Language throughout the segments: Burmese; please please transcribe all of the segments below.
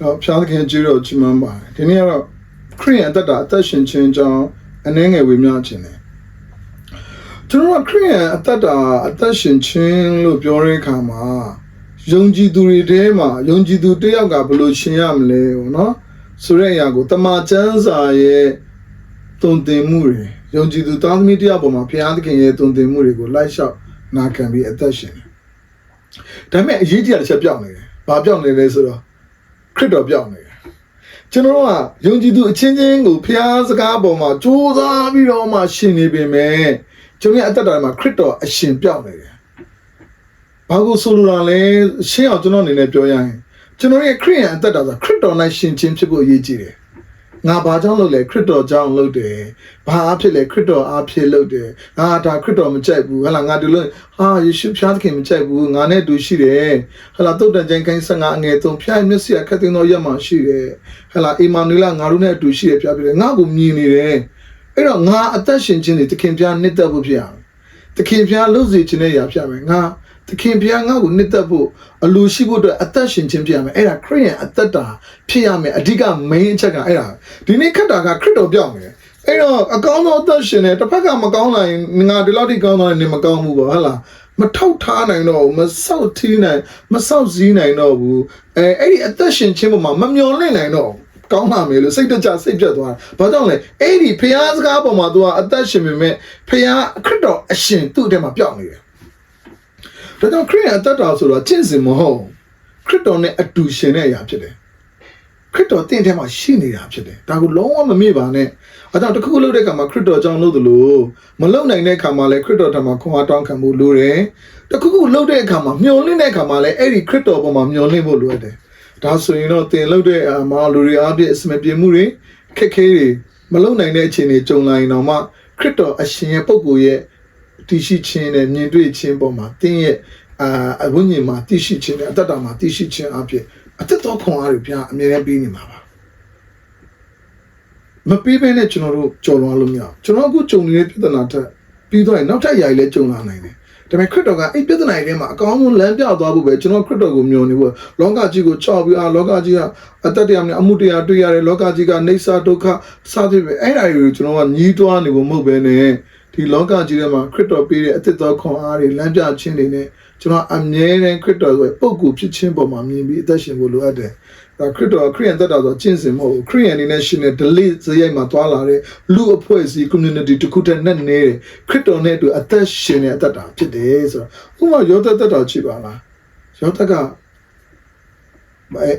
တော့ဖျားသခင်ကြည့်တော့ချီးမွမ်းပါတယ်ဒီနေ့ကတော့ခရိယန်အသက်တာအသက်ရှင်ခြင်းအကြောင်းအနည်းငယ်ဝေမျှခြင်းတယ်ကျွန်တော်ကခရိယန်အသက်တာအသက်ရှင်ခြင်းလို့ပြောတဲ့အခါမှာယုံကြည်သူတွေထဲမှာယုံကြည်သူတစ်ယောက်ကဘယ်လိုရှင်ရမလဲပေါ့နော်ဆိုတဲ့အရာကိုတမန်ကျမ်းစာရဲ့တုံသင်မှုတွေယုံကြည်သူသားသမီးတစ်ယောက်ပေါ်မှာဘုရားသခင်ရဲ့တုံသင်မှုတွေကိုလိုက်လျှောက်နာခံပြီးအသက်ရှင်တယ်ဒါပေမဲ့အရေးကြီးတာတစ်ချက်ပြောင်းနေတယ်ဘာပြောင်းနေလဲဆိုတော့ ခရစ်တော်ပြောင်းနေတယ်ကျွန်တော်တို့ကယုံကြည်သူအချင်းချင်းကိုဘုရားစကားပေါ်မှာကြိုးစားပြီးတော့မှရှင်နေပေမဲ့ကျွန်တော်ရဲ့အသက်တာမှာခရစ်တော်အရှင်ပြောင်းနေတယ်ဘာကိုဆိုလိုတာလဲရှင်းအောင်ကျွန်တော်အနေနဲ့ပြောရရင်ကျွန်တော်ရဲ့ခရစ်ယာန်အသက်တာဆိုခရစ်တော်၌ရှင်ချင်းဖြစ်ဖို့အရေးကြီးတယ် ငါဘာကြောင့်လုပ်လဲခရစ်တော်ကြောင့်လုပ်တယ်ဘာအဖြစ်လဲခရစ်တော်အဖြစ်လုပ်တယ်ငါဒါခရစ်တော်မကြိုက်ဘူးဟလာငါဒီလိုဟာယေရှုဖျားသခင်မကြိုက်ဘူးငါနဲ့တူရှိတယ်ဟလာတုတ်တန်ချင်းခိုင်း15အငယ်3ဖျားမျက်စိအခက်သိမ်းသောရက်မှရှိတယ်ဟလာအီမာနူလာငါတို့နဲ့အတူရှိတယ်ဖျားပြတယ်ငါ့ကိုမြင်နေတယ်အဲ့တော့ငါအသက်ရှင်ခြင်းတွေတခင်ဖျားနှစ်သက်ဖို့ဖြစ်ရမယ်တခင်ဖျားလှုပ်စေခြင်းနဲ့ရဖြစ်ရမယ်ငါ သခင်ဘုရားငါ့ကိုနှစ်သက်ဖို့အလိုရှိဖို့အတွက်အသက်ရှင်ခြင်းဖြစ်ရမယ်အဲ့ဒါခရစ်ယာန်အသက်တာဖြစ်ရမယ်အဓိက main အချက်ကအဲ့ဒါဒီနေ့ခက်တာကခရစ်တော်ပြောင်းနေတယ်အဲ့တော့အကောင်းဆုံးအသက်ရှင်တယ်တစ်ဖက်ကမကောင်းနိုင်ငါဒီလောက်ထိကောင်းတော့နေမကောင်းဘူးပေါ့ဟုတ်လားမထောက်ထားနိုင်တော့ဘူးမဆောက်ထီးနိုင်မဆောက်စည်းနိုင်တော့ဘူးအဲအဲ့ဒီအသက်ရှင်ခြင်းပေါ်မှာမမျော်လင့်နိုင်တော့ဘူးကောင်းလာမယ်လို့စိတ်တကြစိတ်ပြတ်သွားတယ်။ဘာကြောင့်လဲ။အဲ့ဒီဖះစကားပေါ်မှာ तू ကအသက်ရှင်ပေမဲ့ဖះခရစ်တော်အရှင်သူ့အထဲမှာပျောက်နေတယ်။ ဒါကြောင့်ခရစ်ယာန်အသက်တာဆိုတော့ကျင့်စဉ်မဟုတ်ခရစ်တော်နဲ့အတူရှင်တဲ့အရာဖြစ်တယ်။ခရစ်တော်တင့်ထဲမှာရှိနေတာဖြစ်တယ်။ဒါကိုလုံးဝမမေ့ပါနဲ့။အဲကြောင့်တစ်ခုခုလုပ်တဲ့အခါမှာခရစ်တော်ကြောင့်လုပ်သလိုမလုပ်နိုင်တဲ့အခါမှာလည်းခရစ်တော်ထံမှာခွန်အားတောင်းခံဖို့လိုတယ်။တစ်ခုခုလုပ်တဲ့အခါမှာမျောလင့်တဲ့အခါမှာလည်းအဲ့ဒီခရစ်တော်ပေါ်မှာမျောလင့်ဖို့လိုတယ်။ဒါဆိုရင်တော့တင်လုပ်တဲ့အာမှာလူတွေအားဖြင့်အစမပြေမှုတွေခက်ခဲတွေမလုပ်နိုင်တဲ့အခြေအနေကြုံလာရင်တော့မှခရစ်တော်အရှင်ရဲ့ပုဂ္ဂိုလ်ရဲ့ တည်ရှိခြင်းနဲ့မြင်တွေ့ခြင်းပေါ်မှာတင်းရဲ့အာအဝိညာဉ်မှာတည်ရှိခြင်းနဲ့အတ္တတာမှာတည်ရှိခြင်းအဖြစ်အသက်တော်ခွန်အားတွေပြန်အမြဲတမ်းပေးနေမှာပါမပေးဘဲနဲ့ကျွန်တော်တို့ကြော်လွှားလို့မရကျွန်တော်အခုကြုံနေတဲ့ပြဿနာထက်ပြီးတော့နောက်ထပ်ຢာကြီးလည်းကြုံလာနိုင်တယ်ဒါပေမဲ့ခရစ်တော်ကအဲ့ပြဿနာတွေထဲမှာအကောင်းဆုံးလမ်းပြသွားဖို့ပဲကျွန်တော်ခရစ်တော်ကိုမျှော်နေဖို့လောကကြီးကိုချောက်ပြီးအာလောကကြီးကအတ္တတရားနဲ့အမှုတရားတွေ့ရတယ်လောကကြီးကနေဆာဒုက္ခစသဖြင့်အဲ့ဒါတွေကိုကျွန်တော်ကညီးတွားနေဖို့မဟုတ်ဘဲနဲ့ ဒီလောကကြီးထဲမှာခရစ်တော်ပေးတဲ့အသက်တော်ခွန်အားတွေလမ်းပြခြင်းတွေနဲ့ကျွန်တော်အမြဲတမ်းခရစ်တော်ရဲ့ပုံကူဖြစ်ခြင်းပေါ်မှာမြင်ပြီးအသက်ရှင်ဖို့လိုအပ်တယ်။ဒါခရစ်တော်ခရစ်ယာန်သက်တာဆိုကျင့်စဉ်မဟုတ်ဘူးခရစ်ယာန်အနေနဲ့ရှင်တဲ့ delay ဇယိုက်မှာတွာလာတဲ့လူအဖွဲ့အစည်း community တစ်ခုတည်းနဲ့နေတယ်ခရစ်တော်နဲ့အတူအသက်ရှင်တဲ့အသက်တာဖြစ်တယ်ဆိုတော့ဥပမာယောသက်သက်တာကြည့်ပါလားယောသက်က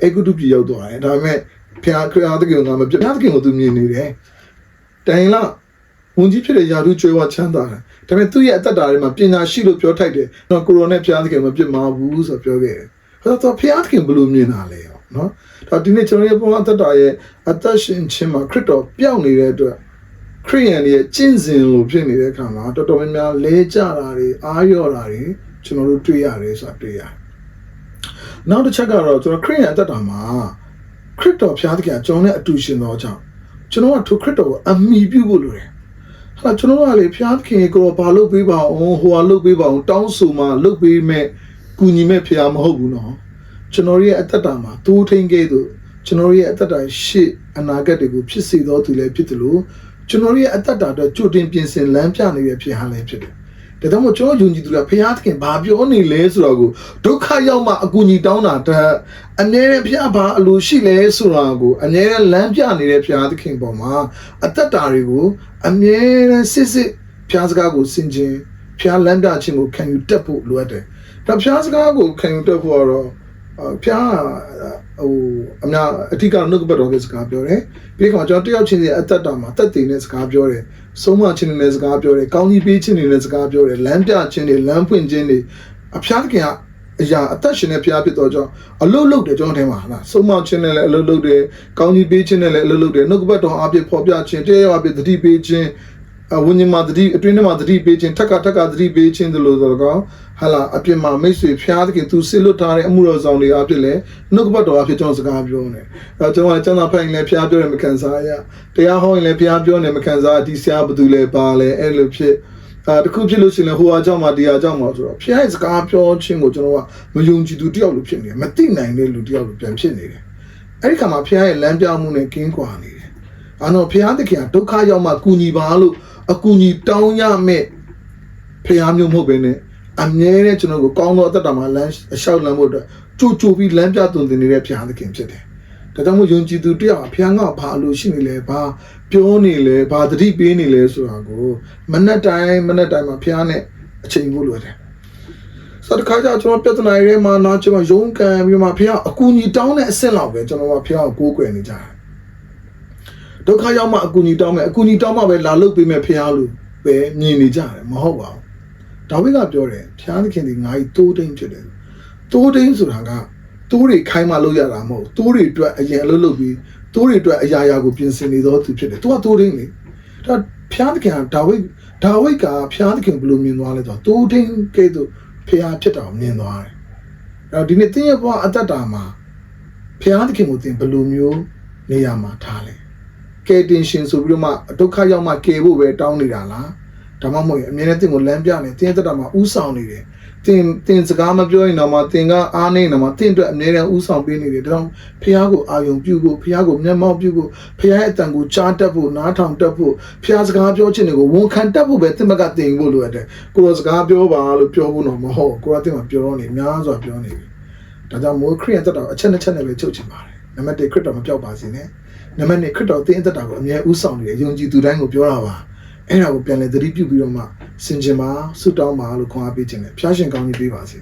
အဲကုတုပြည်ရောက်သွားတယ်ဒါပေမဲ့ဖခင်ခရစ်ယာန်တကယ်ငါမပြတ်ဖခင်ကိုသူမြင်နေတယ်တိုင်လာ ဝန်ကြီးဖြစ်တဲ့ယာတုကျွေးဝချမ်းသာတယ်။ဒါပေမဲ့သူ့ရဲ့အသက်တာထဲမှာပညာရှိလို့ပြောထိုက်တယ်။နော်ကိုရိုနဲ့ဖျားသခင်မပြစ်မှာဘူးဆိုပြောခဲ့တယ်။အဲ့တော့ဖျားသခင်ဘယ်လိုမြင်တာလဲရောနော်။ဒါဒီနေ့ကျွန်တော်ရဲ့ဘဝအသက်တာရဲ့အသက်ရှင်ခြင်းမှာခရစ်တော်ပြောင်းနေတဲ့အတွက်ခရိယန်ရဲ့ကျင့်စဉ်လိုဖြစ်နေတဲ့အခါမှာတော်တော်များများလဲကျတာတွေအားလျော့တာတွေကျွန်တော်တို့တွေ့ရတယ်ဆိုတာတွေ့ရတယ်။နောက်တစ်ချက်ကတော့ကျွန်တော်ခရိယန်အသက်တာမှာခရစ်တော်ဖျားသခင်ကျွန်တော်နဲ့အတူရှင်သောကြောင့်ကျွန်တော်ကထိုခရစ်တော်ကိုအမိပြုဖို့လိုတယ်။ ဟာကျွန်တော်ကလေဖျားခင်ကိုဘာလုပ်ပေးပါအောင်ဟိုဟာလုပ်ပေးပါအောင်တောင်းဆိုမှလုပ်ပေးမဲ့ကူညီမဲ့ဖျားမဟုတ်ဘူးနော်ကျွန်တော်ရဲ့အသက်တာမှာတိုးထိန်ခဲ့သူကျွန်တော်ရဲ့အသက်တာရှေ့အနာဂတ်တွေကိုဖြစ်စေတော်သူလည်းဖြစ်တယ်လို့ကျွန်တော်ရဲ့အသက်တာအတွက်ကြိုတင်ပြင်ဆင်လမ်းပြနေတဲ့ဖြစ်ဟာလည်းဖြစ်တယ် ဒါကြောင့်မို့ကျွန်တော်ယုံကြည်သူကဖျားသခင်ဘာပြောနေလဲဆိုတော့ကိုဒုက္ခရောက်မှအကူအညီတောင်းတာတက်အမြဲတမ်းဖျားဘာအလိုရှိလဲဆိုတာကိုအမြဲတမ်းလမ်းပြနေတဲ့ဖျားသခင်ပေါ်မှာအသက်တာတွေကိုအမြဲတမ်းစစ်စစ်ဖျားစကားကိုဆင်ခြင်ဖျားလမ်းပြခြင်းကိုခံယူတတ်ဖို့လိုအပ်တယ်ဒါဖျားစကားကိုခံယူတတ်ဖို့ကတော့ ဖျားဟိုအများအထက်ကနှုတ်ကပတ်တော်ရဲ့စကားပြောတယ်ပြီးတော့ကျွန်တော်တယောက်ချင်းစီအသက်တာမှာတက်တည်တဲ့စကားပြောတယ်ဆုံးမခြင်းနဲ့စကားပြောတယ်ကောင်းကြီးပေးခြင်းနဲ့စကားပြောတယ်လမ်းပြခြင်းတွေလမ်းဖွင့်ခြင်းတွေအဖျားခင်ကအရာအသက်ရှင်တဲ့ဖျားဖြစ်တော့ကြောင့်အလုတ်လုတ်တယ်ကျွန်တော်ထဲမှာဟာဆုံးမခြင်းနဲ့လည်းအလုတ်လုတ်တယ်ကောင်းကြီးပေးခြင်းနဲ့လည်းအလုတ်လုတ်တယ်နှုတ်ကပတ်တော်အပြည့်ဖော်ပြခြင်းတရားရောအပြည့်တတိပေးခြင်းအ ဝိညာဉ်မှာတတိအတွင်းထဲမှာတတိပေးခြင်းထက်ကထက်ကတတိပေးခြင်းတို့လို့ဆိုတော့ဟာလာအပြစ်မှာမိတ်ဆွေဖျားသခင်သူစစ်လွတ်ထားတဲ့အမှုတော်ဆောင်တွေအဖြစ်လဲနှုတ်ကပတ်တော်အဖြစ်ကျွန်တော်စကားပြောနေအဲကျွန်တော်ကကျမ်းစာဖတ်ရင်လည်းဖျားပြောတယ်မခံစားရတရားဟောရင်လည်းဖျားပြောတယ်မခံစားဒီဆရာဘသူလဲပါလဲအဲ့လိုဖြစ်အာတခုဖြစ်လို့ရှိရင်ဟိုအကြောင်းမှာဒီအကြောင်းမှာဆိုတော့ဖျားရဲ့စကားပြောခြင်းကိုကျွန်တော်ကမယုံကြည်သူတယောက်လိုဖြစ်နေတယ်မသိနိုင်တဲ့လူတယောက်လိုပြန်ဖြစ်နေတယ်အဲ့ဒီခါမှာဖခင်ရဲ့လမ်းပြမှုနဲ့ကင်းကွာနေတယ်အာတော့ဖခင်သခင်ကဒုက္ခရောက်မှကူညီပါလို့ အကူညီတောင်းရမဲ့ဖခင်မျိုးမဟုတ်ဘဲနဲ့အမြဲတမ်းကျွန်တော်ကိုကောင်းသောအသက်တာမှာလမ်းအလျှောက်လမ်းဖို့အတွက်ကြိုကြိုပြီးလမ်းပြသွန်သင်နေတဲ့ဖခင်သခင်ဖြစ်တယ်ဒါကြောင့်မို့ယုံကြည်သူတယောက်ဖခင်ကဘာလို့ရှိနေလဲဘာပြောနေလဲဘာသတိပေးနေလဲဆိုတာကိုမနက်တိုင်းမနက်တိုင်းမှာဖခင်နဲ့အချိန်ဖို့လိုတယ်ဆိုတော့တခါကျကျွန်တော်ပြဿနာတွေမှာတော့ကျွန်တော်ရုန်းကန်ပြီးမှဖခင်အကူအညီတောင်းတဲ့အဆင့်လောက်ပဲကျွန်တော်ကဖခင်ကိုကိုးကွယ်နေကြတယ် ဒုက္ခရောက်မှအကူအညီတောင်းမယ်အကူအညီတောင်းမှပဲလာလုပ်ပေးမယ်ဖခင်လို့ပဲမြင်နေကြတယ်မဟုတ်ပါဘူးဒါဝိဒ်ကပြောတယ်ဖခင်သခင်ဒီငါ့ကြီးတိုးတိမ်ဖြစ်တယ်တိုးတိမ်ဆိုတာကတိုးတွေခိုင်းမှလုပ်ရတာမဟုတ်တိုးတွေအတွက်အရင်အလုပ်လုပ်ပြီးတိုးတွေအတွက်အရာရာကိုပြင်ဆင်နေသောသူဖြစ်တယ်သူကတိုးတိမ်လေဒါဖခင်သခင်ကဒါဝိဒ်ဒါဝိဒ်ကဖခင်သခင်ဘယ်လိုမြင်သွားလဲဆိုတော့တိုးတိမ်ကဲ့သို့ဖခင်ဖြစ်တာကိုမြင်သွားတယ်အဲ့တော့ဒီနေ့သင်ရဲ့ဘဝအသက်တာမှာဖခင်သခင်ကိုသင်ဘယ်လိုမျိုးနေရာမှာထားလဲ ကဲတင်ရှင်ဆိုပြီးတော့မှဒုက္ခရောက်မှကယ်ဖို့ပဲတောင်းနေတာလားဒါမှမဟုတ်ရင်အမြဲတမ်းသင်ကိုလမ်းပြနေသင်ရဲ့သက်တာမှာဥဆောင်နေတယ်သင်သင်စကားမပြောရင်တော့မှသင်ကအားနေတော့မှသင်အတွက်အမြဲတမ်းဥဆောင်ပေးနေတယ်ဒါကြောင့်ဖခင်ကိုအာယုံပြုဖို့ဖခင်ကိုမျက်မှောက်ပြုဖို့ဖခင်ရဲ့အတန်ကိုကြားတတ်ဖို့နားထောင်တတ်ဖို့ဖခင်စကားပြောခြင်းတွေကိုဝန်ခံတတ်ဖို့ပဲသင်ဘက်ကသင်ဖို့လိုရတယ်ကိုယ်စကားပြောပါလို့ပြောဖို့တော့မဟုတ်ကိုယ်ကသင်မှာပြောနေများစွာပြောနေပြီဒါကြောင့်မိုးခရစ်ယာန်သက်တာကိုအချက်နှစ်ချက်နဲ့ပဲချုပ်ချင်ပါတယ်နံပါတ်1ခရစ်တော်မပြောက်ပါစေနဲ့ နံပါတ်2ခရစ်တော်သင်သက်တာကိုအမြဲဥဆောင်နေတယ်ယုံကြည်သူတိုင်းကိုပြောတာပါအဲ့ဒါကိုပြန်လဲသတိပြုပြီးတော့မှဆင်ခြင်ပါဆုတောင်းပါလို့ခွန်အားပေးခြင်းနဲ့ဖျားရှင်ကောင်းကြီးပေးပါစေ